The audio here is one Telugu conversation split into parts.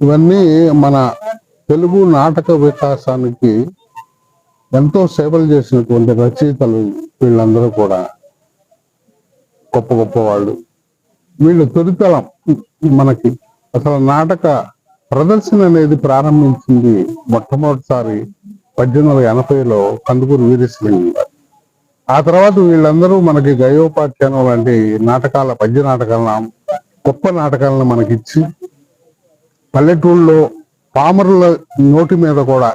ఇవన్నీ మన తెలుగు నాటక వికాసానికి ఎంతో సేవలు చేసినటువంటి రచయితలు వీళ్ళందరూ కూడా. గొప్ప గొప్ప వాళ్ళు. వీళ్ళు తొలితలం మనకి. అసలు నాటక ప్రదర్శన అనేది ప్రారంభించింది మొట్టమొదటిసారి పద్దెనిమిది వందల ఎనభైలో కందుకూరు వీరేశలింగం ఆ తర్వాత వీళ్ళందరూ మనకి గయోపాఖ్యానం లాంటి నాటకాల పద్య నాటకాలను గొప్ప నాటకాలను మనకిచ్చి పల్లెటూళ్ళలో పామరుల నోటి మీద కూడా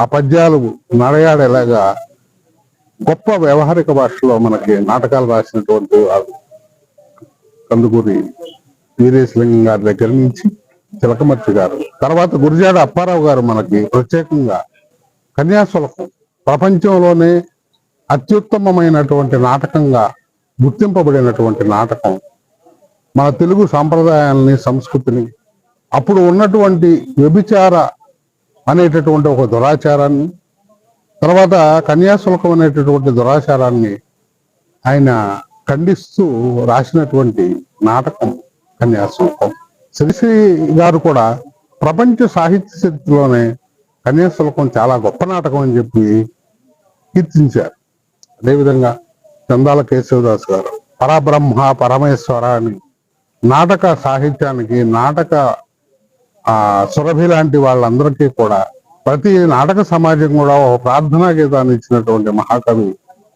ఆ పద్యాలు నడయాడేలాగా గొప్ప వ్యవహారిక భాషలో మనకి నాటకాలు రాసినటువంటి వారు కందుకూరి వీరేశలింగం గారి దగ్గర నుంచి చిలకమర్తి గారు. తర్వాత గురిజాడ అప్పారావు గారు మనకి ప్రత్యేకంగా కన్యాశులకం. ప్రపంచంలోనే అత్యుత్తమమైనటువంటి నాటకంగా గుర్తింపబడినటువంటి నాటకం. మన తెలుగు సాంప్రదాయాలని సంస్కృతిని అప్పుడు ఉన్నటువంటి వ్యభిచార అనేటటువంటి ఒక దురాచారాన్ని తర్వాత కన్యాశుల్కం అనేటటువంటి దురాచారాన్ని ఆయన ఖండిస్తూ రాసినటువంటి నాటకం కన్యాశుల్కం. శ్రీశ్రీ గారు కూడా ప్రపంచ సాహిత్య చరిత్రలోనే కన్యాశుల్కం చాలా గొప్ప నాటకం అని చెప్పి కీర్తించారు. అదేవిధంగా చందాల కేశవదాస్ గారు పరబ్రహ్మ పరమేశ్వర అని నాటక సాహిత్యానికి నాటక ఆ సురభి లాంటి వాళ్ళందరికీ కూడా ప్రతి నాటక సమాజం కూడా ఒక ప్రార్థనా గీతాన్ని ఇచ్చినటువంటి మహాకవి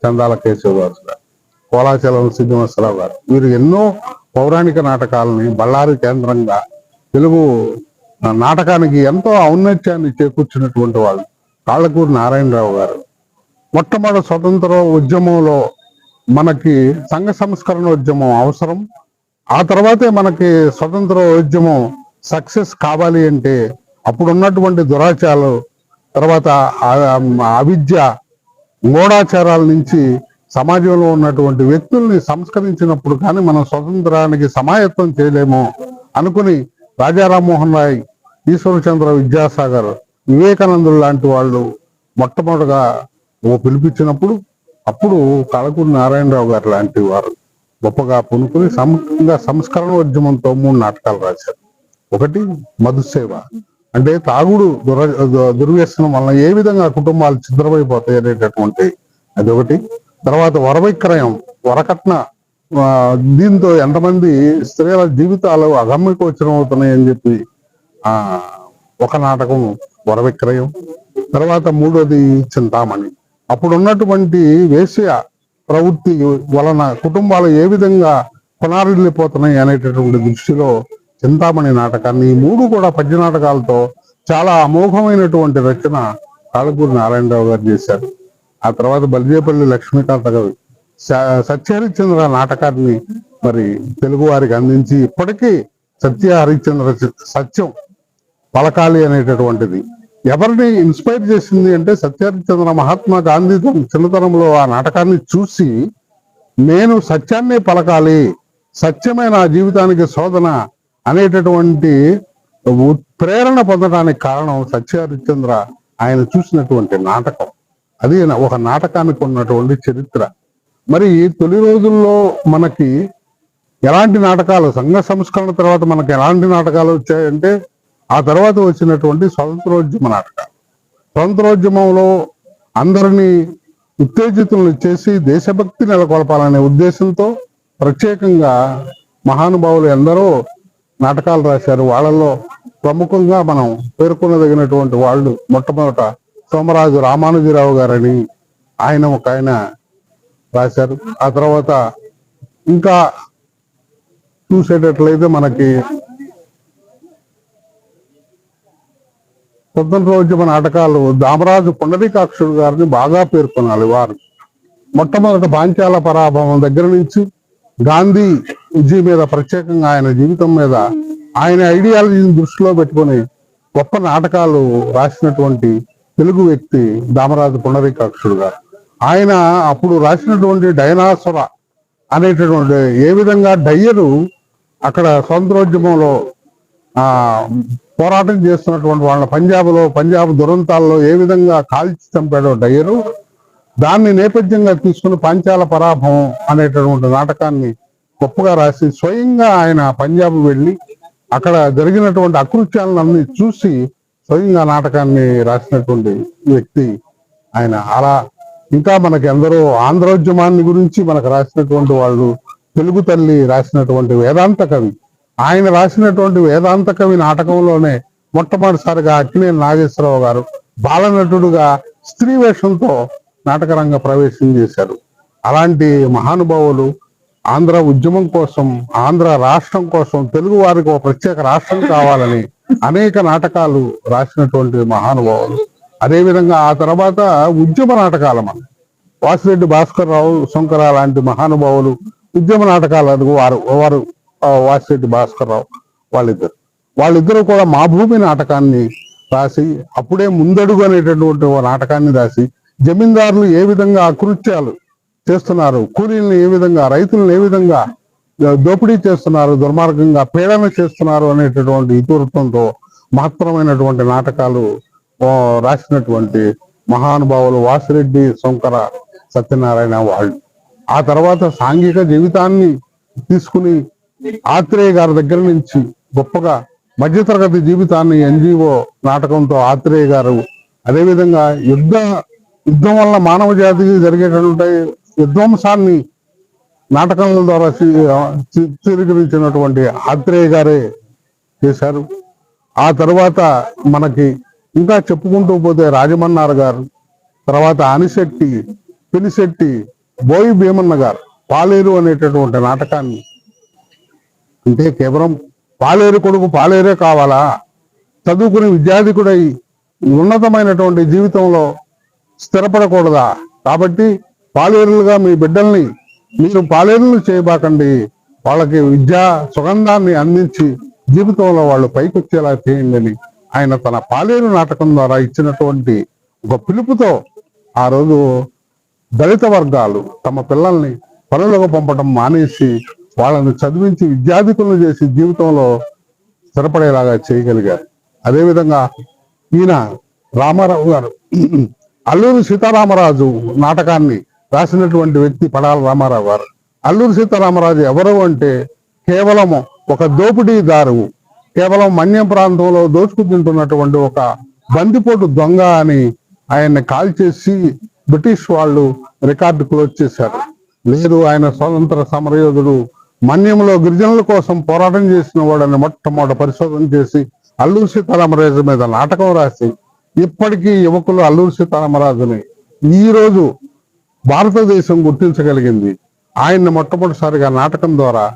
చందాల కేశవదాస్ గారు కోలాచలం శ్రీనివాసరావు గారు. వీరు ఎన్నో పౌరాణిక నాటకాలని బళ్ళారి కేంద్రంగా తెలుగు నాటకానికి ఎంతో ఔన్నత్యాన్ని చేకూర్చినటువంటి వాళ్ళు కాళ్ళకూరు నారాయణరావు గారు. మొట్టమొదటి స్వతంత్ర ఉద్యమంలో మనకి సంఘ సంస్కరణ ఉద్యమం అవసరం. ఆ తర్వాతే మనకి స్వతంత్ర ఉద్యమం సక్సెస్ కావాలి అంటే అప్పుడు ఉన్నటువంటి దురాచారాలు తర్వాత అవిద్య మూఢాచారాల నుంచి సమాజంలో ఉన్నటువంటి వ్యక్తుల్ని సంస్కరించినప్పుడు కానీ మనం స్వతంత్రానికి సమాయత్తం చేయలేము అనుకుని రాజా రామ్మోహన్ రాయ్ ఈశ్వరచంద్ర విద్యాసాగర్ వివేకానందులు లాంటి వాళ్ళు మొట్టమొదటిగా ఓ పిలిపించినప్పుడు అప్పుడు కళకూరి నారాయణరావు గారు లాంటి వారు గొప్పగా పునుకుని సమగ్రంగా సంస్కరణ ఉద్యమంతో మూడు నాటకాలు రాశారు. ఒకటి మధుసేవ. అంటే తాగుడు దుర దు- దుర్వ్యసనం వలన ఏ విధంగా కుటుంబాలు ఛిద్రమైపోతాయి అనేటటువంటి అది ఒకటి తర్వాత వరవిక్రయం వరకట్న దీంతో ఎంతమంది స్త్రీల జీవితాలు అగమ్యకోచనం అవుతున్నాయి అని చెప్పి ఆ ఒక నాటకం వరవిక్రయం. తర్వాత మూడోది చింతామణి. అప్పుడు ఉన్నటువంటి వేశ్య ప్రవృత్తి వలన కుటుంబాలు ఏ విధంగా పునారుల్లిపోతున్నాయి అనేటటువంటి దృష్టిలో చింతామణి నాటకాన్ని ఈ మూడు కూడా పద్య నాటకాలతో చాలా అమోఘమైనటువంటి రచన కాళకూరి నారాయణరావు గారు చేశారు. ఆ తర్వాత బలిజేపల్లి లక్ష్మీకాంత గారు సత్య సత్యహరిశ్చంద్ర నాటకాన్ని మరి తెలుగు వారికి అందించి ఇప్పటికీ సత్య హరిశ్చంద్ర సత్యం పలకాలి అనేటటువంటిది. ఎవరిని ఇన్స్పైర్ చేసింది అంటే సత్యహరిశ్చంద్ర మహాత్మా గాంధీ తన చిన్నతనంలో ఆ నాటకాన్ని చూసి నేను సత్యాన్నే పలకాలి సత్యమే నా జీవితానికి శోధన అనేటటువంటి ప్రేరణ పొందడానికి కారణం సత్యహరిశ్చంద్ర ఆయన చూసినటువంటి నాటకం. అది ఒక నాటకానికి ఉన్నటువంటి చరిత్ర. మరి తొలి రోజుల్లో మనకి ఎలాంటి నాటకాలు సంఘ సంస్కరణ తర్వాత మనకి ఎలాంటి నాటకాలు వచ్చాయంటే ఆ తర్వాత వచ్చినటువంటి స్వతంత్రోద్యమ నాటకాలు. స్వతంత్రోద్యమంలో అందరినీ ఉత్తేజితులను చేసి దేశభక్తి నెలకొల్పాలనే ఉద్దేశంతో ప్రత్యేకంగా మహానుభావులు ఎందరో నాటకాలు రాశారు. వాళ్ళలో ప్రముఖంగా మనం పేర్కొనదగినటువంటి వాళ్ళు మొట్టమొదట సోమరాజు రామానుజీరావు గారని ఆయన ఒక ఆయన రాశారు. ఆ తర్వాత ఇంకా చూసేటట్లయితే మనకి స్వతంత్రోద్యమ నాటకాలు దామరాజు పుండరీకాక్షుడు గారిని బాగా పేర్కొనాలి వారు. మొట్టమొదటి పాంచాల పరాభవం దగ్గర నుంచి గాంధీ విజయ్ మీద ప్రత్యేకంగా ఆయన జీవితం మీద ఆయన ఐడియాలజీని దృష్టిలో పెట్టుకొని గొప్ప నాటకాలు రాసినటువంటి తెలుగు వ్యక్తి దామరాజు పునరీకాక్షుడు గారు. ఆయన అప్పుడు రాసినటువంటి డైనాసుర అనేటటువంటి ఏ విధంగా డయ్యరు అక్కడ స్వతంత్రోద్యమంలో ఆ పోరాటం చేస్తున్నటువంటి వాళ్ళ పంజాబ్లో పంజాబ్ దురంతాల్లో ఏ విధంగా కాల్చి చంపాడో డయ్యరు. దాన్ని నేపథ్యంగా తీసుకుని పాంచాల పరాభవం అనేటటువంటి నాటకాన్ని గొప్పగా రాసి స్వయంగా ఆయన పంజాబ్ వెళ్ళి అక్కడ జరిగినటువంటి అకృత్యాలను అన్ని చూసి స్వయంగా నాటకాన్ని రాసినటువంటి వ్యక్తి ఆయన. అలా ఇంకా మనకి ఎందరో ఆంధ్రోద్యమాన్ని గురించి మనకు రాసినటువంటి వాళ్ళు తెలుగు తల్లి రాసినటువంటి వేదాంత కవి. ఆయన రాసినటువంటి వేదాంత కవి నాటకంలోనే మొట్టమొదటిసారిగా అక్కినేని నాగేశ్వరరావు గారు బాలనటుడుగా స్త్రీ వేషంతో నాటకరంగ ప్రవేశం చేశారు. అలాంటి మహానుభావులు ఆంధ్ర ఉద్యమం కోసం ఆంధ్ర రాష్ట్రం కోసం తెలుగు వారికి ఒక ప్రత్యేక రాష్ట్రం కావాలని అనేక నాటకాలు రాసినటువంటి మహానుభావులు. అదేవిధంగా ఆ తర్వాత ఉద్యమ నాటకాలు మన వాసిరెడ్డి భాస్కర్ రావు శంకర లాంటి మహానుభావులు ఉద్యమ నాటకాలు వారు వారు వాసిరెడ్డి భాస్కర్ రావు వాళ్ళిద్దరు. వాళ్ళిద్దరూ కూడా మా భూమి నాటకాన్ని రాసి అప్పుడే ముందడుగు అనేటటువంటి నాటకాన్ని రాసి జమీందారులు ఏ విధంగా అకృత్యాలు చేస్తున్నారు. కూలీలను ఏ విధంగా రైతులను ఏ విధంగా దోపిడీ చేస్తున్నారు దుర్మార్గంగా పీడన చేస్తున్నారు అనేటటువంటి ఇతివృత్తంతో మహత్తరమైనటువంటి నాటకాలు రాసినటువంటి మహానుభావులు వాసిరెడ్డి శంకర సత్యనారాయణ వాళ్ళు. ఆ తర్వాత సాంఘిక జీవితాన్ని తీసుకుని ఆత్రేయ గారి దగ్గర నుంచి గొప్పగా మధ్యతరగతి జీవితాన్ని ఎన్జిఓ నాటకంతో ఆత్రేయ గారు అదేవిధంగా యుద్ధ యుద్ధం వల్ల మానవ జాతికి జరిగేటటువంటి విధ్వంసాన్ని నాటకం ద్వారా చి- చిత్రీకరించినటువంటి ఆత్రేయ గారే చేశారు. ఆ తర్వాత మనకి ఇంకా చెప్పుకుంటూ పోతే రాజమన్నార్ గారు తర్వాత అనిశెట్టి పినిశెట్టి బోయి భీమన్న గారు పాలేరు అనేటటువంటి నాటకాన్ని. అంటే కేవలం పాలేరు కొడుకు పాలేరే కావాలా? చదువుకుని విద్యాధికుడై ఉన్నతమైనటువంటి జీవితంలో స్థిరపడకూడదా? కాబట్టి పాలేరులుగా మీ బిడ్డల్ని మీరు పాలేరులు చేయబాకండి. వాళ్ళకి విద్యా సుగంధాన్ని అందించి జీవితంలో వాళ్ళు పైకి వచ్చేలా చేయండి అని ఆయన తన పాలేరు నాటకం ద్వారా ఇచ్చినటువంటి ఒక పిలుపుతో ఆ రోజు దళిత వర్గాలు తమ పిల్లల్ని పనులకు పంపడం మానేసి వాళ్ళని చదివించి విద్యాధికులను చేసి జీవితంలో స్థిరపడేలాగా చేయగలిగారు. అదేవిధంగా ఈయన రామారావు గారు అల్లూరి సీతారామరాజు నాటకాన్ని రాసినటువంటి వ్యక్తి పడాల రామారావు గారు. అల్లూరి సీతారామరాజు ఎవరు అంటే కేవలం ఒక దోపిడీదారు కేవలం మన్యం ప్రాంతంలో దోచుకు తింటున్నటువంటి ఒక బందిపోటు దొంగ అని ఆయన్ని కాల్ చేసి బ్రిటిష్ వాళ్ళు రికార్డు క్లోజ్ చేశారు. లేదు ఆయన స్వతంత్ర సమరయోధుడు మన్యంలో గిరిజనుల కోసం పోరాటం చేసిన వాడని మొట్టమొదటి పరిశోధన చేసి అల్లూరి సీతారామరాజు మీద నాటకం రాసి ఇప్పటికీ యువకులు అల్లూరి సీతారామరాజుని ఈ రోజు భారతదేశం గుర్తించగలిగింది. ఆయన్ని మొట్టమొదటిసారిగా నాటకం ద్వారా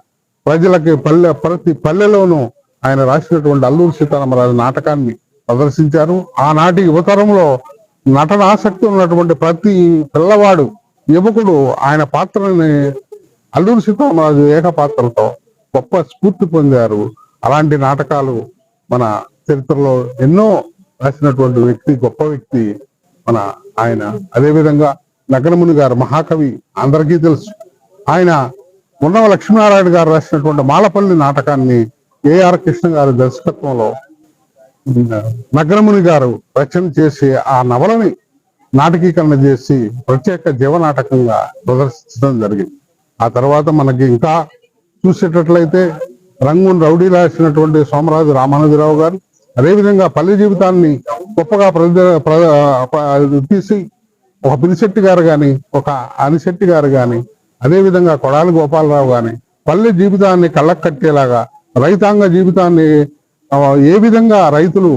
ప్రజలకి పల్లె ప్రతి పల్లెలోనూ ఆయన రాసినటువంటి అల్లూరి సీతారామరాజు నాటకాన్ని ప్రదర్శించారు. ఆనాటి యువతరంలో నటన ఆసక్తి ఉన్నటువంటి ప్రతి పిల్లవాడు యువకుడు ఆయన పాత్రని అల్లూరి సీతారామరాజు ఏక పాత్రతో గొప్ప స్ఫూర్తి పొందారు. అలాంటి నాటకాలు మన చరిత్రలో ఎన్నో రాసినటువంటి వ్యక్తి గొప్ప వ్యక్తి మన ఆయన. అదేవిధంగా నగరముని గారు మహాకవి అందరికీ తెలుసు. ఆయన ఉన్నవ లక్ష్మీనారాయణ గారు రాసినటువంటి మాలపల్లి నాటకాన్ని ఏఆర్ కృష్ణ గారి దర్శకత్వంలో నగరముని గారు రచన చేసి ఆ నవలని నాటకీకరణ చేసి ప్రత్యేక జీవనాటకంగా ప్రదర్శించడం జరిగింది. ఆ తర్వాత మనకి ఇంకా చూసేటట్లయితే రంగున్ రౌడీ రాసినటువంటి సోమరాజు రామానుజరావు గారు అదేవిధంగా పల్లె జీవితాన్ని గొప్పగా ప్రతి తీసి ఒక పినిశెట్టి గారు గాని ఒక అనిశెట్టి గారు గాని అదేవిధంగా కొడాలి గోపాలరావు గాని పల్లె జీవితాన్ని కళ్ళకు కట్టేలాగా రైతాంగ జీవితాన్ని ఏ విధంగా రైతులు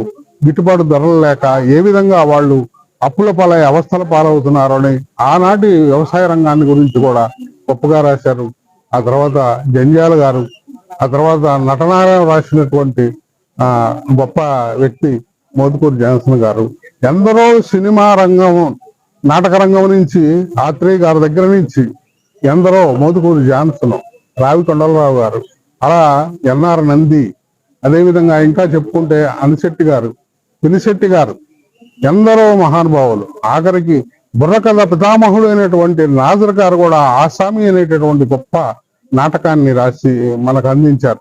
గిట్టుబాటు ధరలు లేక ఏ విధంగా వాళ్ళు అప్పుల పాలై అవస్థల పాలవుతున్నారు అని ఆనాటి వ్యవసాయ రంగాన్ని గురించి కూడా గొప్పగా రాశారు. ఆ తర్వాత జంజాల గారు ఆ తర్వాత నటనారాయణ రాసినటువంటి ఆ గొప్ప వ్యక్తి మోదుకూరు జాన్సన్ గారు. ఎందరో సినిమా రంగం నాటకరంగం నుంచి ఆత్రేయ గారి దగ్గర నుంచి ఎందరో మోదుకూరు జాన్సన్ రావి కొండలరావు గారు అలా ఎన్ఆర్ నంది అదేవిధంగా ఇంకా చెప్పుకుంటే అనిశెట్టి గారు పినిశెట్టి గారు ఎందరో మహానుభావులు. ఆఖరికి బుర్రకథ పితామహుడు అయినటువంటి నాజర్ గారు కూడా ఆసామి అనేటటువంటి గొప్ప నాటకాన్ని రాసి మనకు అందించారు.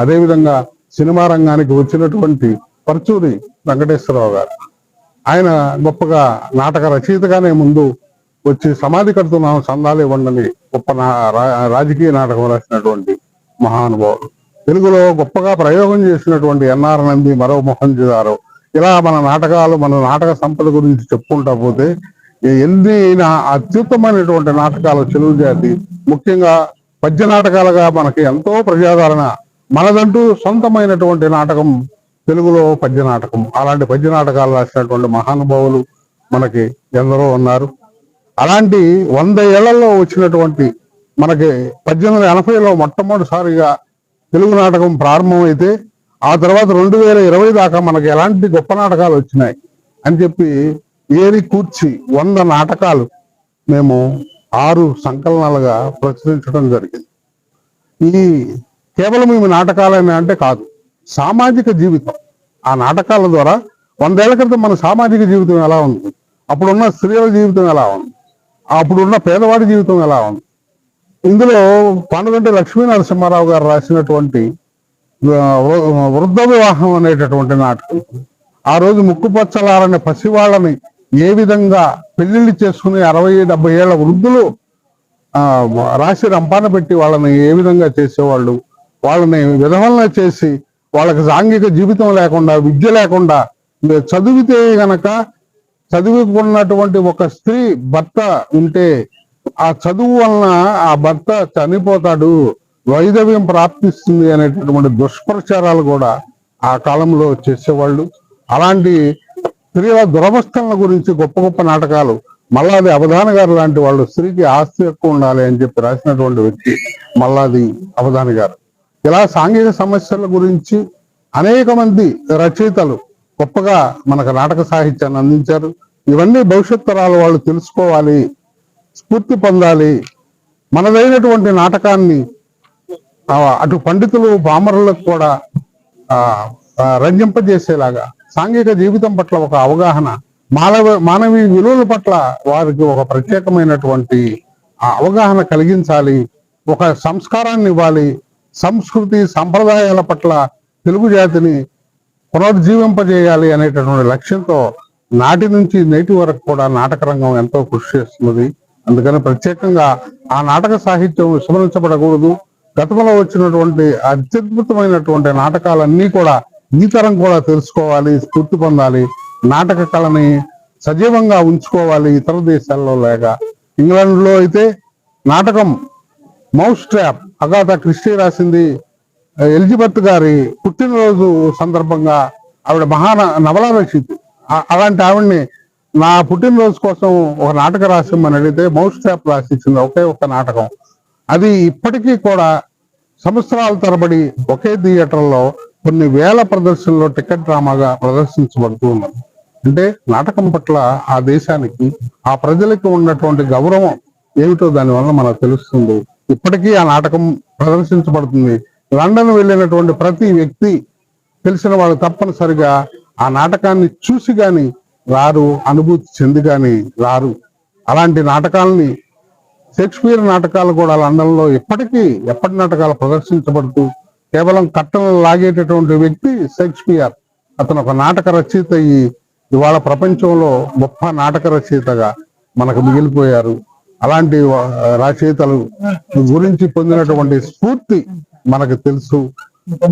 అదేవిధంగా సినిమా రంగానికి వచ్చినటువంటి పర్చూరి వెంకటేశ్వరరావు గారు. ఆయన గొప్పగా నాటక రచయితగానే ముందు వచ్చి సమాధి కడుతున్నాం సందాలు ఇవ్వండి గొప్ప నా- రా- రాజకీయ నాటకం రాసినటువంటి మహానుభావులు తెలుగులో గొప్పగా ప్రయోగం చేసినటువంటి ఎన్ఆర్ నంది మరో మొహంజదారో ఇలా మన నాటకాలు మన నాటక సంపద గురించి చెప్పుకుంటా పోతే ఎన్ని అయినా అత్యుత్తమైనటువంటి నాటకాలు చెలువు జాతి. ముఖ్యంగా పద్య నాటకాలుగా మనకి ఎంతో ప్రజాదరణ. మనదంటూ సొంతమైనటువంటి నాటకం తెలుగులో పద్య నాటకం అలాంటి పద్య నాటకాలు రాసినటువంటి మహానుభావులు మనకి ఎందరో ఉన్నారు. అలాంటి వంద ఏళ్ళలో వచ్చినటువంటి మనకి పద్దెనిమిది ఎనభైలో మొట్టమొదటిసారిగా తెలుగు నాటకం ప్రారంభమైతే ఆ తర్వాత రెండు వేల ఇరవై దాకా మనకి ఎలాంటి గొప్ప నాటకాలు వచ్చినాయి అని చెప్పి ఏరి కూర్చి వంద నాటకాలు మేము ఆరు సంకలనాలుగా ప్రచురించడం జరిగింది. ఈ కేవలం ఇవి నాటకాలనే అంటే కాదు. సామాజిక జీవితం. ఆ నాటకాల ద్వారా వందేళ్ళ క్రితం మన సామాజిక జీవితం ఎలా ఉంది? అప్పుడున్న స్త్రీల జీవితం ఎలా ఉంది? అప్పుడున్న పేదవాడి జీవితం ఎలా ఉంది? ఇందులో పండుగంటే లక్ష్మీ నరసింహారావు గారు రాసినటువంటి వృద్ధ వివాహం అనేటటువంటి నాటకం. ఆ రోజు ముక్కుపచ్చలారని పసివాళ్ళని ఏ విధంగా పెళ్ళిళ్ళు చేసుకుని అరవై డెబ్బై ఏళ్ళ వృద్ధులు రాసి రంపాన పెట్టి వాళ్ళని ఏ విధంగా చేసేవాళ్ళు? వాళ్ళని విధవలన చేసి వాళ్ళకి సాంఘిక జీవితం లేకుండా విద్య లేకుండా చదివితే గనక చదువుకున్నటువంటి ఒక స్త్రీ భర్త ఉంటే ఆ చదువు వలన ఆ భర్త చనిపోతాడు వైదవ్యం ప్రాప్తిస్తుంది అనేటటువంటి దుష్ప్రచారాలు కూడా ఆ కాలంలో చేసేవాళ్ళు. అలాంటి స్త్రీల దురవస్థల గురించి గొప్ప గొప్ప నాటకాలు మల్లాది అవధాన గారు లాంటి వాళ్ళు స్త్రీకి ఆస్తి ఎక్కువ ఉండాలి అని చెప్పి రాసినటువంటి వ్యక్తి మల్లాది అవధాన గారు. ఇలా సాంఘిక సమస్యల గురించి అనేక మంది రచయితలు గొప్పగా మనకు నాటక సాహిత్యాన్ని అందించారు. ఇవన్నీ భవిష్యత్ తరాల వాళ్ళు తెలుసుకోవాలి స్ఫూర్తి పొందాలి. మనదైనటువంటి నాటకాన్ని అటు పండితులు బామరులకు కూడా రంజింపజేసేలాగా సాంఘిక జీవితం పట్ల ఒక అవగాహన మానవ మానవీయ విలువల పట్ల వారికి ఒక ప్రత్యేకమైనటువంటి అవగాహన కలిగించాలి. ఒక సంస్కారాన్ని ఇవ్వాలి. సంస్కృతి సంప్రదాయాల పట్ల తెలుగు జాతిని పునరుజ్జీవింపజేయాలి అనేటటువంటి లక్ష్యంతో నాటి నుంచి నేటి వరకు కూడా నాటక రంగం ఎంతో కృషి చేస్తున్నది. అందుకని ప్రత్యేకంగా ఆ నాటక సాహిత్యం విస్మరించబడకూడదు. గతంలో వచ్చినటువంటి అత్యద్భుతమైనటువంటి నాటకాలన్నీ కూడా ఈ తరం కూడా తెలుసుకోవాలి స్ఫూర్తి పొందాలి. నాటక కళని సజీవంగా ఉంచుకోవాలి ఇతర దేశాల్లో లేక. ఇంగ్లాండ్లో అయితే నాటకం మౌస్ ట్రాప్ అగాథ క్రిస్టీ రాసింది ఎలిజబెత్ గారి పుట్టినరోజు సందర్భంగా ఆవిడ మహా నవల రచింది అలాంటి ఆవిడ్ని నా పుట్టినరోజు కోసం ఒక నాటక రాసిమ్మని అడిగితే మౌస్ ట్రాప్ రాసిచ్చింది ఒకే ఒక నాటకం. అది ఇప్పటికీ కూడా సంవత్సరాల తరబడి ఒకే థియేటర్లో కొన్ని వేల ప్రదర్శనలో టికెట్ డ్రామాగా ప్రదర్శించబడుతూ ఉన్నది. అంటే నాటకం పట్ల ఆ దేశానికి ఆ ప్రజలకు ఉన్నటువంటి గౌరవం ఏమిటో దానివల్ల మనకు తెలుస్తుంది. ఇప్పటికీ ఆ నాటకం ప్రదర్శించబడుతుంది. లండన్ వెళ్ళినటువంటి ప్రతి వ్యక్తి తెలిసిన వాళ్ళు తప్పనిసరిగా ఆ నాటకాన్ని చూసి గాని రారు అనుభూతి చెంది గాని రారు. అలాంటి నాటకాలని షేక్స్పియర్ నాటకాలు కూడా లండన్లో ఇప్పటికీ ఎప్పటి నాటకాలు ప్రదర్శించబడుతూ కేవలం కట్టలు లాగేటటువంటి వ్యక్తి షేక్స్పియర్. అతను ఒక నాటక రచయిత అయ్యి ఇవాళ ప్రపంచంలో గొప్ప నాటక రచయితగా మనకు మిగిలిపోయారు. అలాంటి రచయితలు గురించి పొందినటువంటి స్ఫూర్తి మనకు తెలుసు.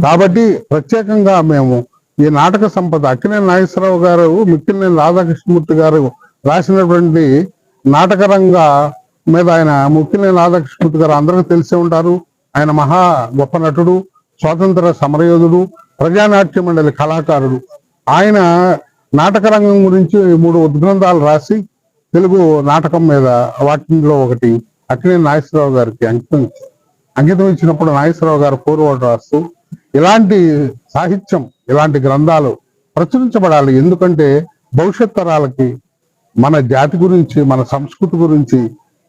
కాబట్టి ప్రత్యేకంగా మేము ఈ నాటక సంపద అక్కినే నాగేశ్వరరావు గారు మిక్కిలినేని రాధాకృష్ణమూర్తి గారు రాసినటువంటి నాటక రంగ మీద ఆయన ముక్కినేని రాధాకృష్ణమూర్తి గారు అందరికీ తెలిసే ఉంటారు. ఆయన మహా గొప్ప నటుడు స్వాతంత్ర సమరయోధుడు ప్రజానాట్య మండలి కళాకారుడు. ఆయన నాటక రంగం గురించి మూడు ఉద్గ్రంథాలు రాసి తెలుగు నాటకం మీద వాటిలో ఒకటి అక్కినే నాగేశ్వరరావు గారికి అంకితం అంకితం ఇచ్చినప్పుడు నాగేశ్వరరావు గారు పూర్వోడు రాస్తూ ఇలాంటి సాహిత్యం ఇలాంటి గ్రంథాలు ప్రచురించబడాలి. ఎందుకంటే భవిష్యత్ తరాలకి మన జాతి గురించి మన సంస్కృతి గురించి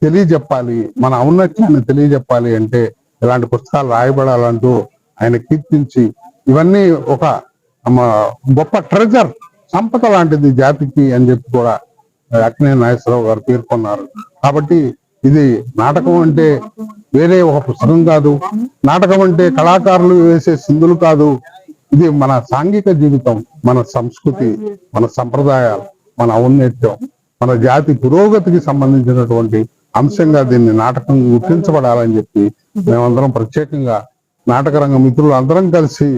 తెలియజెప్పాలి. మన ఔన్నత్యాన్ని తెలియజెప్పాలి అంటే ఇలాంటి పుస్తకాలు రాయబడాలంటూ ఆయన కీర్తించి ఇవన్నీ ఒక గొప్ప ట్రెజర్ సంపద లాంటిది జాతికి అని చెప్పి కూడా అక్కినే నాగేశ్వరరావు గారు పేర్కొన్నారు. కాబట్టి ఇది నాటకం అంటే వేరే ఒక పుస్తకం కాదు. నాటకం అంటే కళాకారులు వేసే సింధులు కాదు. ఇది మన సాంఘిక జీవితం మన సంస్కృతి మన సంప్రదాయాలు మన ఔన్నత్యం మన జాతి పురోగతికి సంబంధించినటువంటి అంశంగా దీన్ని నాటకం గుర్తించబడాలని చెప్పి మేమందరం ప్రత్యేకంగా నాటక రంగ మిత్రులు అందరం కలిసి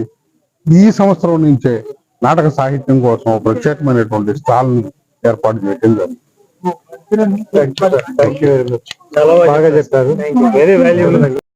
ఈ సంవత్సరం నుంచే నాటక సాహిత్యం కోసం ప్రత్యేకమైనటువంటి స్టాల్ని ఏర్పాటు చేయడం జరిగింది. థ్యాంక్ యూ వెరీ మచ్ చాలా బాగా చెప్పారు. Very valuable